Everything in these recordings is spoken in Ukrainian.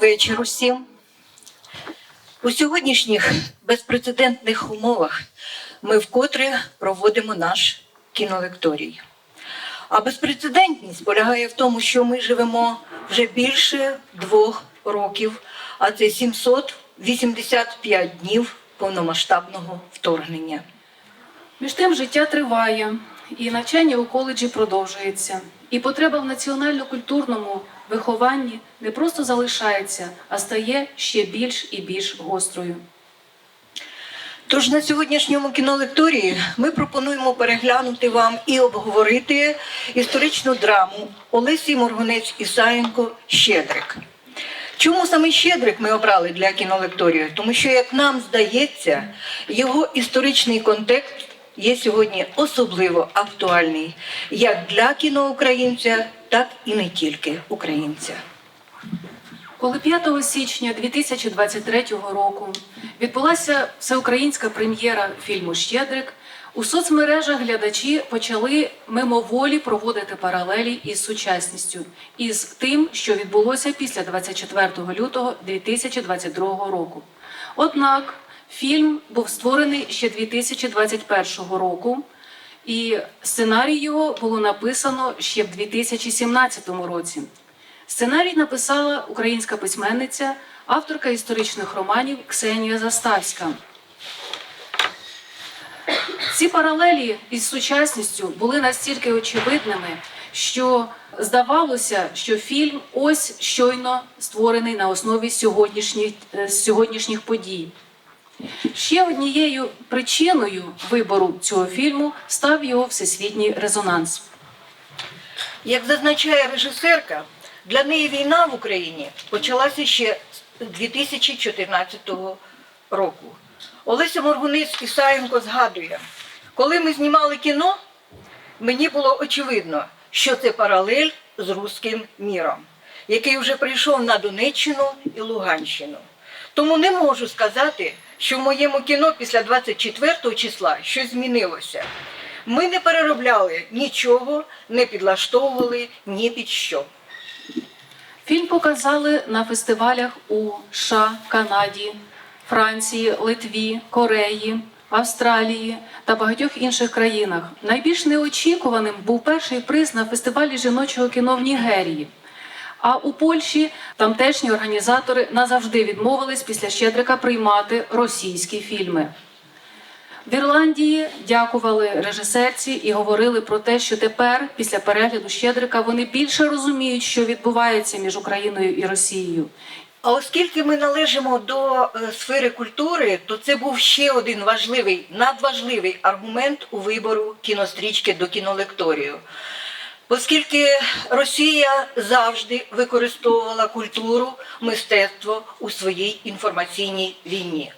вечір усім. У сьогоднішніх безпрецедентних умовах ми вкотре проводимо наш кінолекторій. А безпрецедентність полягає в тому, що ми живемо вже більше двох років, а це 785 днів повномасштабного вторгнення. Між тим життя триває, і навчання у коледжі продовжується. І потреба в національно-культурному вихованні не просто залишається, а стає ще більш і більш гострою. Тож на сьогоднішньому кінолекторії ми пропонуємо переглянути вам і обговорити історичну драму Олесі Моргунець Ісаєнко Щедрик. Чому саме Щедрик ми обрали для кінолекторію? Тому що, як нам здається, його історичний контекст є сьогодні особливо актуальний як для кіноукраїнця, так і не тільки українця. Коли 5 січня 2023 року відбулася всеукраїнська прем'єра фільму Щедрик, у соцмережах глядачі почали мимоволі проводити паралелі із сучасністю, із тим, що відбулося після 24 лютого 2022 року. Однак фільм був створений ще 2021 року, і сценарій його було написано ще в 2017 році. Сценарій написала українська письменниця, авторка історичних романів Ксенія Заставська. Ці паралелі із сучасністю були настільки очевидними, що здавалося, що фільм ось щойно створений на основі сьогоднішніх, е, сьогоднішніх подій. Ще однією причиною вибору цього фільму став його всесвітній резонанс. Як зазначає режисерка, для неї війна в Україні почалася ще з 2014 року. Олеся Моргунець Ісаєнко згадує, коли ми знімали кіно, мені було очевидно, що це паралель з руським міром, який вже прийшов на Донеччину і Луганщину. Тому не можу сказати, що в моєму кіно після 24 числа щось змінилося. Ми не переробляли нічого, не підлаштовували ні під що. Фільм показали на фестивалях у США, Канаді, Франції, Литві, Кореї, Австралії та багатьох інших країнах. Найбільш неочікуваним був перший приз на фестивалі жіночого кіно в Нігерії. А у Польщі тамтешні організатори назавжди відмовились після Щедрика приймати російські фільми. В Ірландії дякували режисерці і говорили про те, що тепер, після перегляду Щедрика, вони більше розуміють, що відбувається між Україною і Росією. А оскільки ми належимо до е, сфери культури, то це був ще один важливий, надважливий аргумент у вибору кінострічки до кінолекторію. Оскільки Росія завжди використовувала культуру, мистецтво у своїй інформаційній війні.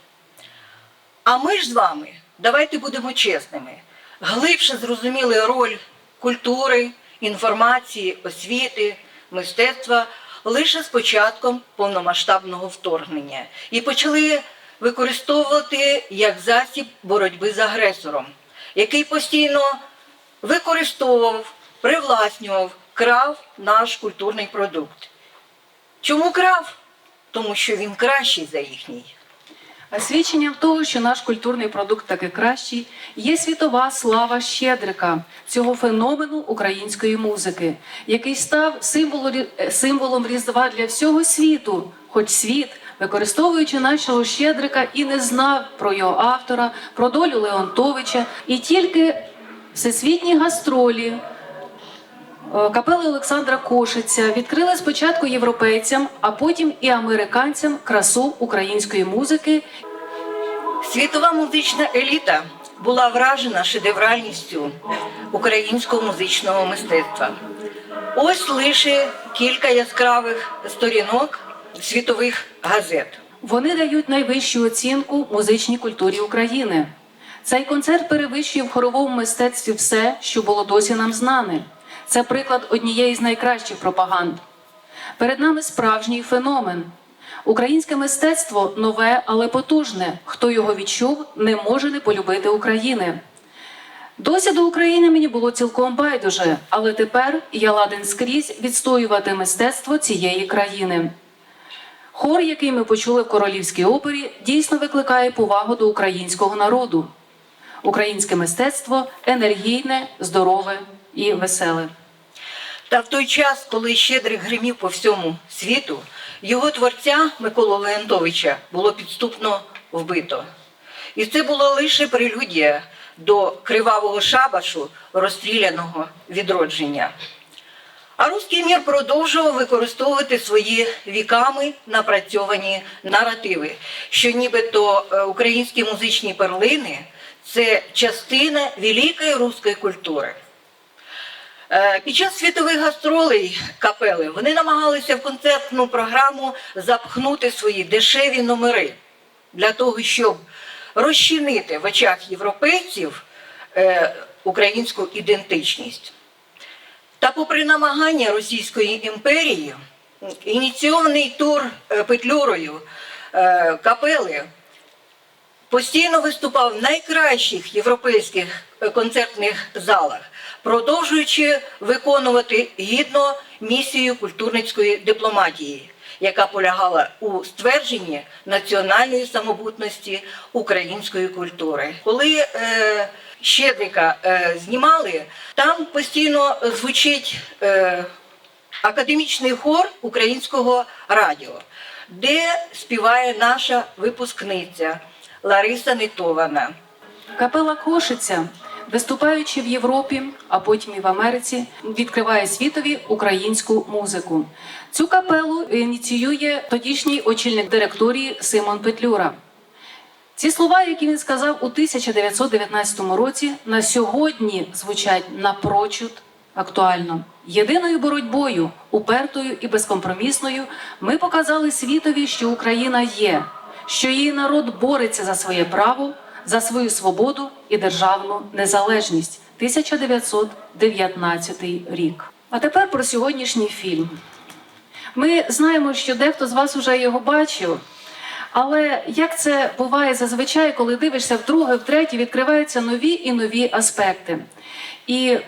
А ми ж з вами, давайте будемо чесними, глибше зрозуміли роль культури, інформації, освіти, мистецтва лише з початком повномасштабного вторгнення і почали використовувати як засіб боротьби з агресором, який постійно використовував, привласнював, крав наш культурний продукт. Чому крав? Тому що він кращий за їхній. А свідченням того, що наш культурний продукт таки кращий, є світова слава Щедрика, цього феномену української музики, який став символом, символом Різдва для всього світу, хоч світ, використовуючи нашого Щедрика, і не знав про його автора, про долю Леонтовича, і тільки всесвітні гастролі. Е, Капели Олександра Кошиця відкрили спочатку європейцям, а потім і американцям красу української музики Світова музична еліта була вражена шедевральністю українського музичного мистецтва. Ось лише кілька яскравих сторінок світових газет. Вони дають найвищу оцінку музичній культурі України. Цей концерт перевищує в хоровому мистецтві все, що було досі нам знане. Це приклад однієї з найкращих пропаганд. Перед нами справжній феномен. Українське мистецтво нове, але потужне. Хто його відчув, не може не полюбити України. Досі до України мені було цілком байдуже, але тепер я ладен скрізь відстоювати мистецтво цієї країни. Хор, який ми почули в королівській опері, дійсно викликає повагу до українського народу. Українське мистецтво енергійне, здорове і веселе. Та в той час, коли Щедрик гримів по всьому світу, його творця Миколу Леонтовича було підступно вбито. І це була лише прелюдія до кривавого шабашу розстріляного відродження. А руський мір продовжував використовувати свої віками напрацьовані наративи, що нібито е, українські музичні перлини це частина великої руської культури. Е, Під час світових гастролей капели вони намагалися в концертну програму запхнути свої дешеві номери для того, щоб розчинити в очах європейців е, українську ідентичність. Та попри намагання Російської імперії, ініційований тур е, Петлюрою капели постійно виступав в найкращих європейських концертних залах, продовжуючи виконувати гідно місію культурницької дипломатії, яка полягала у ствердженні національної самобутності української культури. Коли е, Щедрика е, знімали, там постійно звучить е, академічний хор українського радіо, де співає наша випускниця Лариса Нитована. Капела Кошиця, виступаючи в Європі, а потім і в Америці, відкриває світові українську музику. Цю капелу ініціює тодішній очільник директорії Симон Петлюра. Ці слова, які він сказав у 1919 році, на сьогодні звучать напрочуд актуально. Єдиною боротьбою, упертою і безкомпромісною, ми показали світові, що Україна є, що її народ бореться за своє право, за свою свободу і державну незалежність. 1919 рік. А тепер про сьогоднішній фільм. Ми знаємо, що дехто з вас уже його бачив. Але як це буває зазвичай, коли дивишся вдруге, втретє, відкриваються нові і нові аспекти. І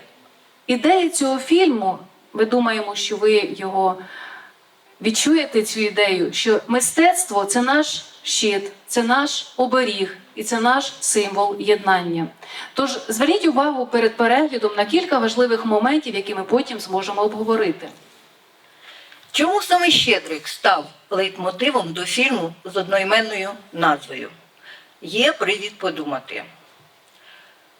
ідея цього фільму, ми думаємо, що ви його відчуєте цю ідею, що мистецтво це наш щит, це наш оберіг і це наш символ єднання. Тож зверніть увагу перед переглядом на кілька важливих моментів, які ми потім зможемо обговорити. Чому саме Щедрик став лейтмотивом до фільму з одноіменною назвою? Є привід подумати.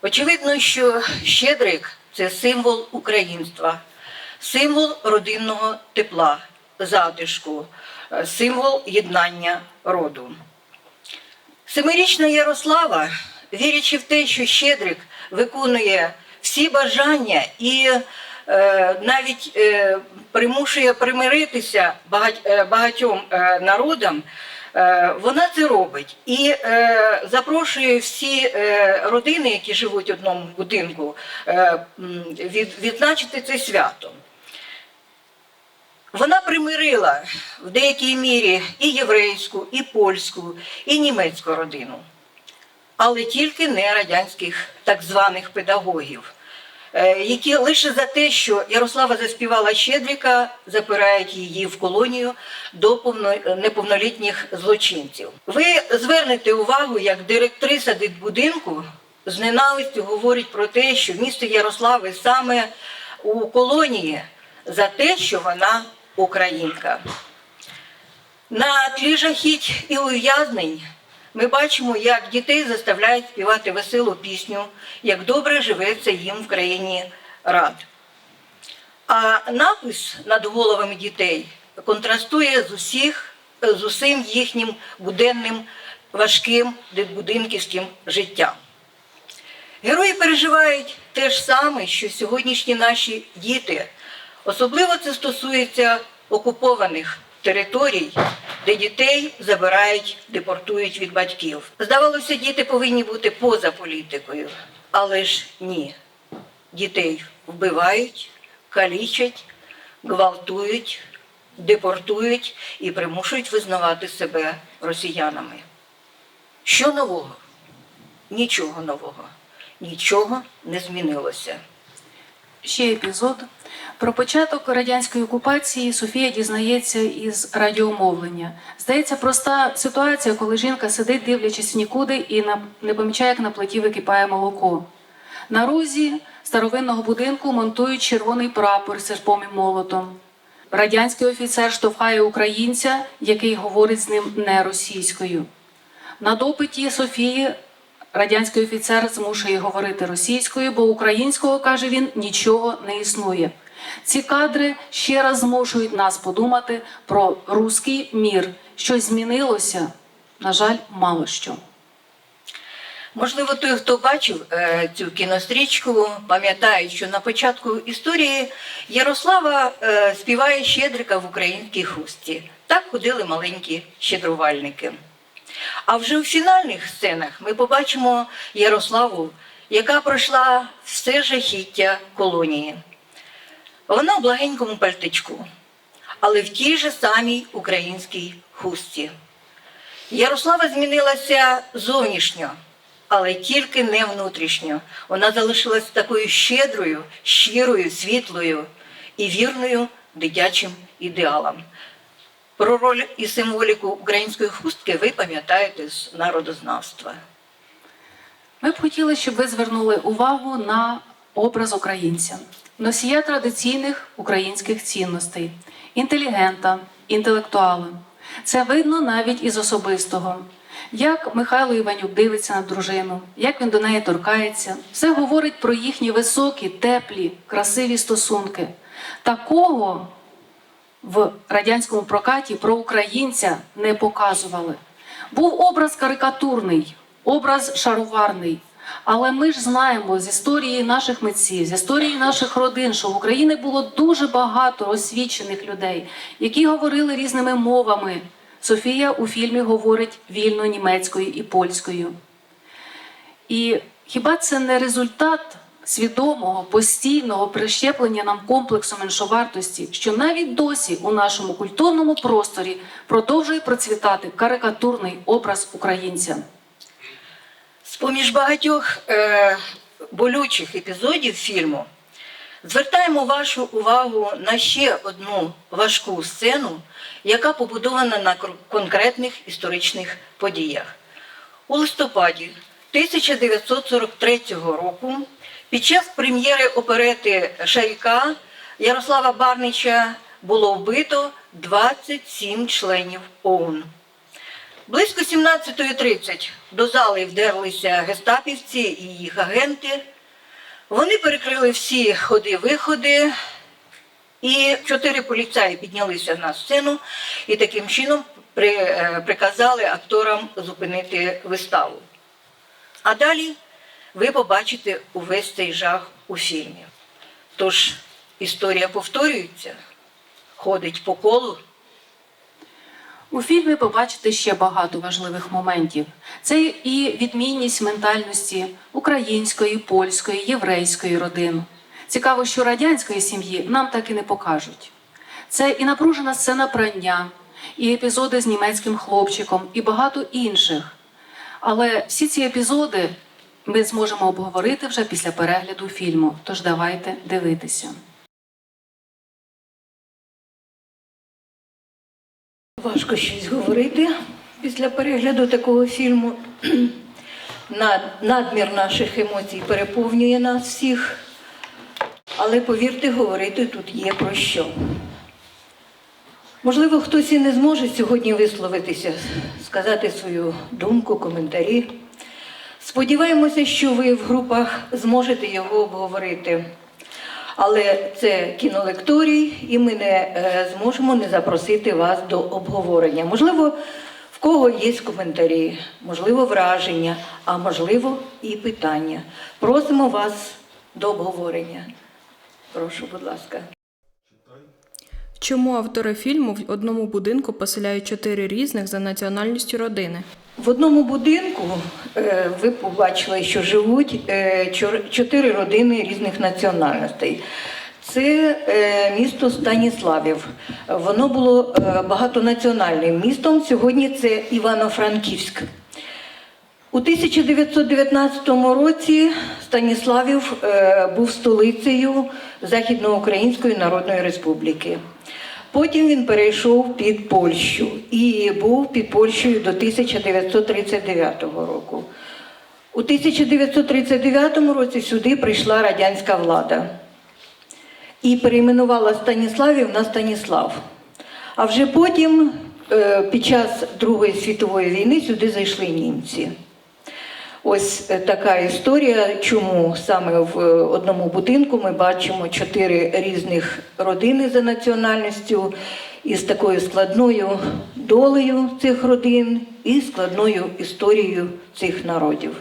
Очевидно, що Щедрик це символ українства, символ родинного тепла, затишку, символ єднання роду. Семирічна Ярослава, вірячи в те, що Щедрик виконує всі бажання і е, навіть е, примушує примиритися багать, е, багатьом е, народам, е, вона це робить і е, запрошує всі е, родини, які живуть в одному будинку, е, від, відзначити це свято. Вона примирила в деякій мірі і єврейську, і польську, і німецьку родину, але тільки не радянських так званих педагогів, е, які лише за те, що Ярослава заспівала Щедрика, запирають її в колонію до повно- неповнолітніх злочинців. Ви звернете увагу, як директриса дитбудинку з ненавистю говорить про те, що місто Ярослави саме у колонії за те, що вона українка. На тлі жахіть і ув'язнень ми бачимо, як дітей заставляють співати веселу пісню, як добре живеться їм в країні рад. А напис над головами дітей контрастує з усіх, з усім їхнім буденним важким дитбудинківським життям. Герої переживають те ж саме, що сьогоднішні наші діти. Особливо це стосується окупованих територій, де дітей забирають, депортують від батьків. Здавалося, діти повинні бути поза політикою, але ж ні. Дітей вбивають, калічать, гвалтують, депортують і примушують визнавати себе росіянами. Що нового? Нічого нового. Нічого не змінилося. Ще епізод. Про початок радянської окупації Софія дізнається із радіомовлення. Здається, проста ситуація, коли жінка сидить, дивлячись нікуди, і не помічає, як на плиті википає молоко. На розі старовинного будинку монтують червоний прапор серпом і молотом. Радянський офіцер штовхає українця, який говорить з ним не російською. На допиті Софії радянський офіцер змушує говорити російською, бо українського, каже він, нічого не існує. Ці кадри ще раз змушують нас подумати про руський мір. Щось змінилося, на жаль, мало що. Можливо, той, хто бачив е, цю кінострічку, пам'ятає, що на початку історії Ярослава е, співає щедрика в українській хусті. Так ходили маленькі щедрувальники. А вже у фінальних сценах ми побачимо Ярославу, яка пройшла все жахіття колонії. Вона в благенькому пальтичку, але в тій же самій українській хусті. Ярослава змінилася зовнішньо, але тільки не внутрішньо. Вона залишилась такою щедрою, щирою, світлою і вірною дитячим ідеалам. Про роль і символіку української хустки ви пам'ятаєте з народознавства. Ми б хотіли, щоб ви звернули увагу на образ українця, носія традиційних українських цінностей, інтелігента, інтелектуала. Це видно навіть із особистого. Як Михайло Іванюк дивиться на дружину, як він до неї торкається, все говорить про їхні високі, теплі, красиві стосунки. Такого в радянському прокаті про українця не показували. Був образ карикатурний, образ шароварний. Але ми ж знаємо з історії наших митців, з історії наших родин, що в Україні було дуже багато освічених людей, які говорили різними мовами. Софія у фільмі говорить вільно німецькою і польською. І хіба це не результат свідомого постійного прищеплення нам комплексу меншовартості, що навіть досі у нашому культурному просторі продовжує процвітати карикатурний образ українця? З-поміж багатьох е, болючих епізодів фільму звертаємо вашу увагу на ще одну важку сцену, яка побудована на конкретних історичних подіях. У листопаді 1943 року під час прем'єри оперети Шаріка Ярослава Барнича було вбито 27 членів ОУН. Близько 17.30 до зали вдерлися гестапівці і їх агенти. Вони перекрили всі ходи-виходи, і чотири поліцаї піднялися на сцену і таким чином е, приказали акторам зупинити виставу. А далі ви побачите увесь цей жах у фільмі. Тож історія повторюється, ходить по колу. У фільмі побачите ще багато важливих моментів. Це і відмінність ментальності української, польської, єврейської родин. Цікаво, що радянської сім'ї нам так і не покажуть. Це і напружена сцена прання, і епізоди з німецьким хлопчиком, і багато інших. Але всі ці епізоди ми зможемо обговорити вже після перегляду фільму. Тож давайте дивитися. Важко щось говорити після перегляду такого фільму. Над- Надмір наших емоцій переповнює нас всіх. Але повірте, говорити тут є про що. Можливо, хтось і не зможе сьогодні висловитися, сказати свою думку, коментарі. Сподіваємося, що ви в групах зможете його обговорити. Але це кінолекторій, і ми не е, зможемо не запросити вас до обговорення. Можливо, в кого є коментарі, можливо, враження, а можливо, і питання. Просимо вас до обговорення. Прошу, будь ласка. Чому автори фільму в одному будинку поселяють чотири різних за національністю родини? В одному будинку е, ви побачили, що живуть е, чотири родини різних національностей. Це е, місто Станіславів. Воно було багатонаціональним містом. Сьогодні це Івано-Франківськ. У 1919 році Станіславів був столицею Західноукраїнської Народної Республіки. Потім він перейшов під Польщу і був під Польщею до 1939 року. У 1939 році сюди прийшла радянська влада і перейменувала Станіславів на Станіслав. А вже потім, е, під час Другої світової війни, сюди зайшли німці. Ось е, така історія, чому саме в е, одному будинку ми бачимо чотири різних родини за національністю із такою складною долею цих родин і складною історією цих народів.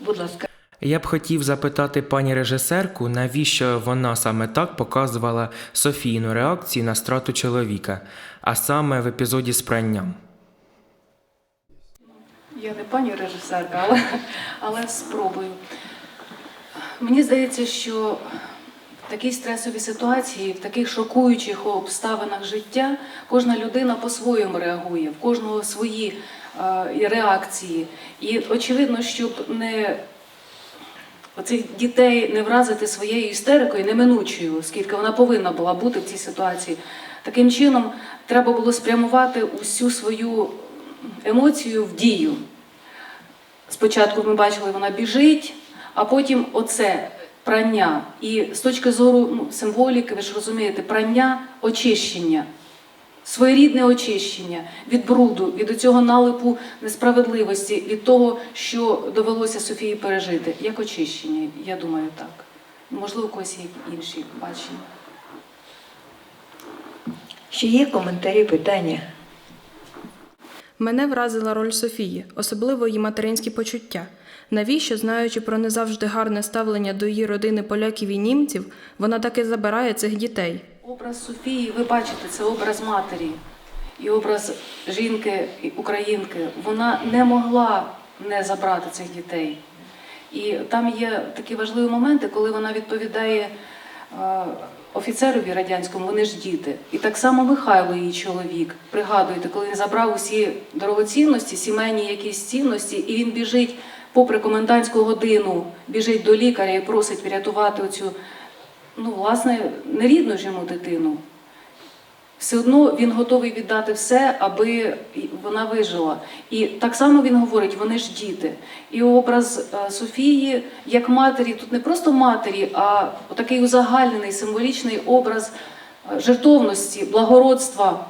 Будь ласка. Я б хотів запитати пані режисерку, навіщо вона саме так показувала Софійну реакцію на страту чоловіка, а саме в епізоді з пранням. Я не пані режисерка, але, але спробую. Мені здається, що в такій стресовій ситуації, в таких шокуючих обставинах життя, кожна людина по-своєму реагує, в кожного свої е, реакції. І очевидно, щоб не оцих дітей не вразити своєю істерикою неминучою, оскільки вона повинна була бути в цій ситуації. Таким чином, треба було спрямувати усю свою емоцію в дію. Спочатку ми бачили, вона біжить, а потім оце прання. І з точки зору ну, символіки, ви ж розумієте, прання очищення, своєрідне очищення від бруду, від цього налипу несправедливості, від того, що довелося Софії пережити. Як очищення, я думаю, так. Можливо, у когось є інші бачення. Ще є коментарі, питання? Мене вразила роль Софії, особливо її материнські почуття. Навіщо, знаючи про не завжди гарне ставлення до її родини поляків і німців, вона таки забирає цих дітей. Образ Софії, ви бачите, це образ матері і образ жінки українки. Вона не могла не забрати цих дітей. І там є такі важливі моменти, коли вона відповідає е, офіцерові радянському, вони ж діти. І так само Михайло, її чоловік. Пригадуєте, коли він забрав усі дорогоцінності, сімейні якісь цінності, і він біжить попри комендантську годину, біжить до лікаря і просить врятувати оцю ну, власне, нерідну ж йому дитину. Все одно він готовий віддати все, аби вона вижила. І так само він говорить, вони ж діти. І образ е, Софії як матері, тут не просто матері, а такий узагальнений символічний образ е, жертовності, благородства.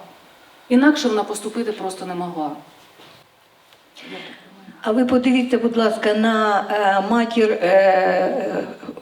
Інакше вона поступити просто не могла. А ви подивіться, будь ласка, на е, матір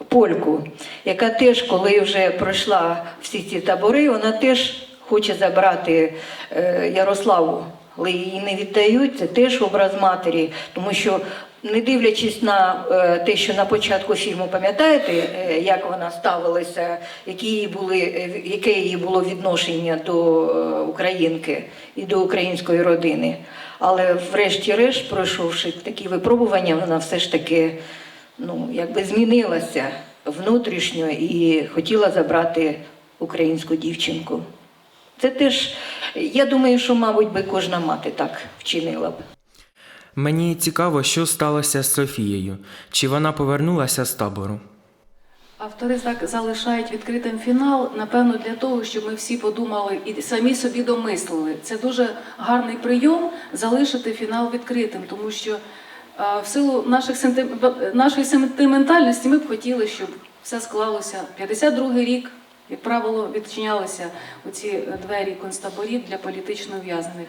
польку, яка теж, коли вже пройшла всі ці табори, вона теж хоче забрати е, Ярославу, але її не віддають. Це теж образ матері, тому що. Не дивлячись на е, те, що на початку фільму пам'ятаєте, е, як вона ставилася, які її були, яке її було відношення до українки і до української родини. Але врешті-решт, пройшовши такі випробування, вона все ж таки ну, якби змінилася внутрішньо і хотіла забрати українську дівчинку. Це теж, я думаю, що, мабуть, би кожна мати так вчинила б. Мені цікаво, що сталося з Софією, чи вона повернулася з табору. Автори так залишають відкритим фінал, напевно, для того, щоб ми всі подумали і самі собі домислили. Це дуже гарний прийом залишити фінал відкритим, тому що а, в силу наших сентим- нашої сентиментальності ми б хотіли, щоб все склалося. 52-й рік, як правило, відчинялися оці двері концтаборів для політично ув'язнених.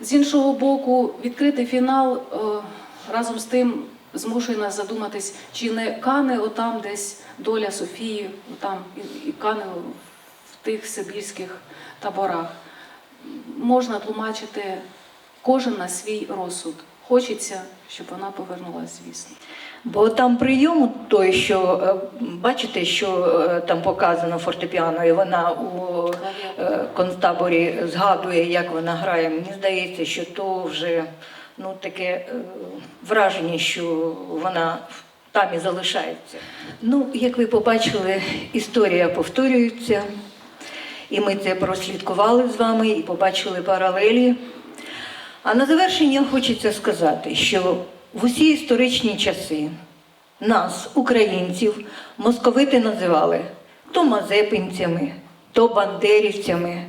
З іншого боку, відкритий фінал е, разом з тим змушує нас задуматись, чи не кане отам десь доля Софії, отам і кане в тих сибірських таборах. Можна тлумачити кожен на свій розсуд. Хочеться, щоб вона повернулася, звісно. Бо там прийом той, що е, бачите, що е, там показано фортепіано, і вона у е, концтаборі згадує, як вона грає. Мені здається, що то вже ну, таке враження, що вона там і залишається. Ну, як ви побачили, історія повторюється, і ми це прослідкували з вами і побачили паралелі А на завершення хочеться сказати, що в усі історичні часи нас, українців, московити називали то мазепинцями, то бандерівцями,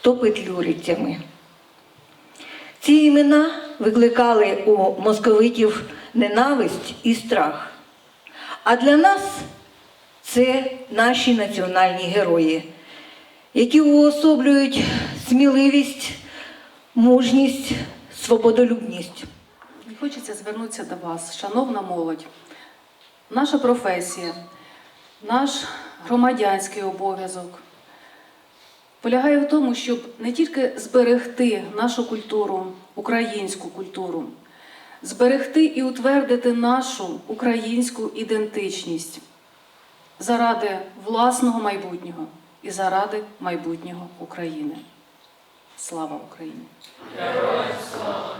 то петлюрівцями. Ці імена викликали у московитів ненависть і страх. А для нас це наші національні герої, які уособлюють сміливість, мужність, свободолюбність. Хочеться звернутися до вас, шановна молодь. Наша професія, наш громадянський обов'язок полягає в тому, щоб не тільки зберегти нашу культуру, українську культуру, зберегти і утвердити нашу українську ідентичність заради власного майбутнього і заради майбутнього України. Слава Україні! Героям слава!